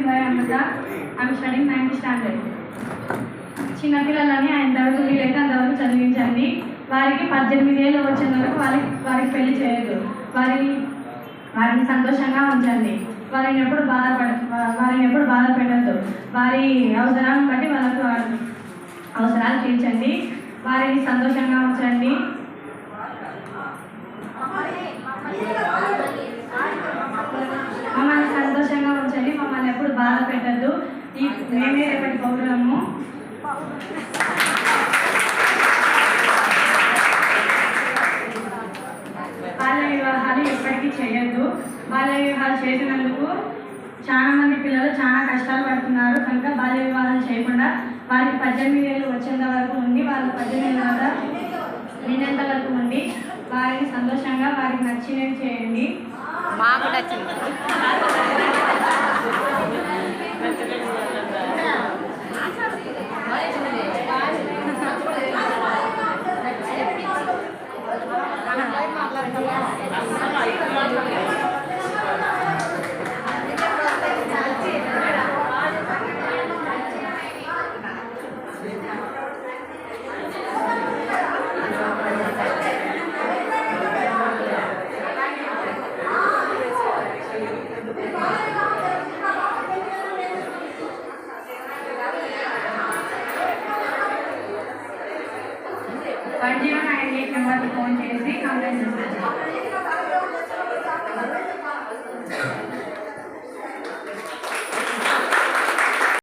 is Amrita. I'm studying ninth standard. చిన్నపిల్లలని ఆయన దగ్గర వీలైతే అంతవరకు చదివించండి. వారికి పద్దెనిమిది ఏళ్ళు వచ్చే వరకు వారికి వారికి పెళ్ళి చేయొద్దు. వారి వారిని సంతోషంగా ఉంచండి. వారిని ఎప్పుడు బాధపడ వారిని ఎప్పుడు బాధ పెట్టద్దు. వారి అవసరాలను బట్టి వాళ్ళకు అవసరాలు తీర్చండి. వారిని సంతోషంగా ఉంచండి మమ్మల్ని సంతోషంగా ఉంచండి మమ్మల్ని ఎప్పుడు బాధ పెట్టద్దు ఈ మేమే రేపటి పౌరులము బాల్య వివాహాలు ఎప్పటికీ చేయొద్దు. బాల్య వివాహాలు చేసినందుకు చాలా మంది పిల్లలు చాలా కష్టాలు పడుతున్నారు. కనుక బాల్య వివాహాలు చేయకుండా వారికి పద్దెనిమిది ఏళ్ళు వచ్చేంత వరకు ఉండి వాళ్ళు పద్దెనిమిది తర్వాత నిన్నంత వరకు ఉండి వారిని సంతోషంగా వారికి నచ్చినవి చేయండి. మాకు నచ్చింది. like, one zero nine eight నెంబర్కి ఫోన్ చేసి కంప్లైంట్ చేస్తాను